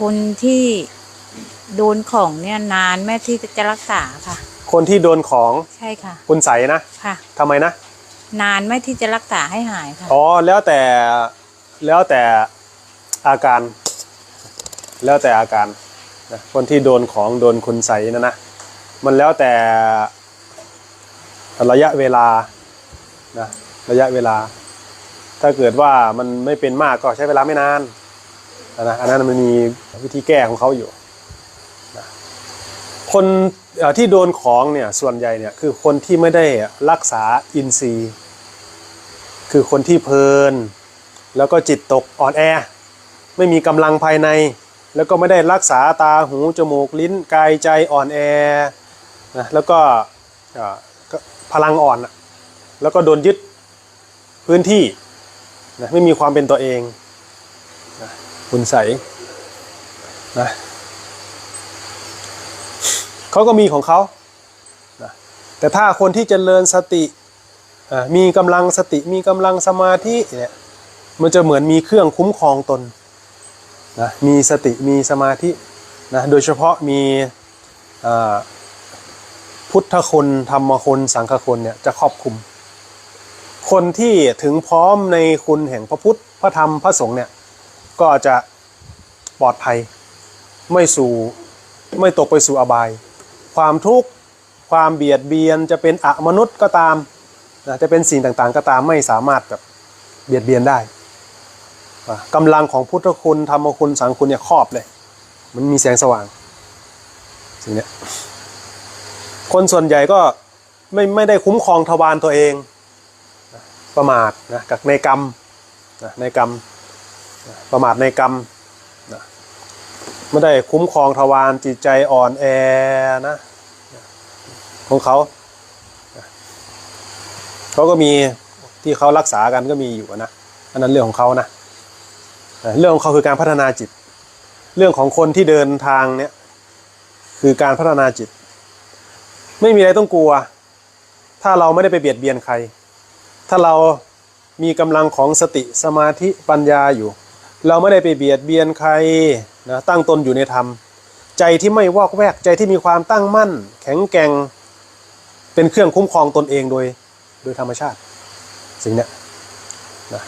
คนที่โดนของเนี่ยนานแม่ที่จะรักษาค่ะ คนที่โดนของใช่ค่ะ คุณใสนะค่ะทำไมนะ นานแม่ที่จะรักษาให้หายค่ะ อ๋อ แล้วแต่แล้วแต่อาการ แล้วแต่อาการนะคนที่โดนของโดนคุณใสนะนะ มันแล้วแต่ระยะเวลานะระยะเวลา ถ้าเกิดว่ามันไม่เป็นมากก็ใช้เวลาไม่นาน นะอันนั้นมันมีวิธีแก้ของเขาอยู่นะคนที่โดนของเนี่ยส่วนใหญ่เนี่ยคือคนที่ไม่ได้รักษาอินทรีย์ คือคนที่เพลิน แล้วก็จิตตกอ่อนแอ ไม่มีกำลังภายใน แล้วก็ไม่ได้รักษาตาหูจมูกลิ้นกายใจอ่อนแอนะแล้วก็พลังอ่อนแล้วก็โดนยึดพื้นที่นะไม่มีความเป็นตัวเอง คุณใสนะเขาก็มีของเขานะแต่ถ้าคนที่เจริญสติอ่ามีกำลังสติมีกำลังสมาธิเนี่ยมันจะเหมือนมีเครื่องคุ้มครองตนนะมีสติมีสมาธินะโดยเฉพาะมีอ่าพุทธคุณธรรมคุณสังฆคุณเนี่ยจะครอบคลุม คนที่ถึงพร้อมในคุณแห่งพระพุทธพระธรรมพระสงฆ์เนี่ย ก็จะปลอดภัย ไม่สู่ไม่ตกไปสู่อบาย ความทุกข์ความเบียดเบียนจะเป็นอมนุษย์ก็ตามนะจะเป็นสิ่งต่างๆ ก็ตามไม่สามารถแบบเบียดเบียนได้อะกำลังของพุทธคุณธรรมคุณสังคุณเนี่ยครอบเลย มันมีแสงสว่างสิ่งนี้คนส่วนใหญ่ก็ไม่ไม่ได้คุ้มครองทวารตัวเอง ประมาทนะกับในกรรมนะในกรรม ประมาทในกรรมนะไม่ได้คุ้มครองทวารจิตใจอ่อนแอนะของเขา เขาก็มีที่เขารักษากันก็มีอยู่นะ อันนั้นเรื่องของเขานะ เรื่องของเขาคือการพัฒนาจิต เรื่องของคนที่เดินทางเนี่ยคือการพัฒนาจิต ไม่มีอะไรต้องกลัว ถ้าเราไม่ได้ไปเบียดเบียนใคร ถ้าเรามีกำลังของสติสมาธิปัญญาอยู่ เราไม่ได้ไปเบียดเบียนใครนะตั้งตนอยู่ในธรรม ใจที่ไม่วอกแวกใจที่มีความตั้งมั่น แข็งแกร่งเป็นเครื่องคุ้มครองตนเองโดยโดยธรรมชาติ สิ่งเนี้ยนะ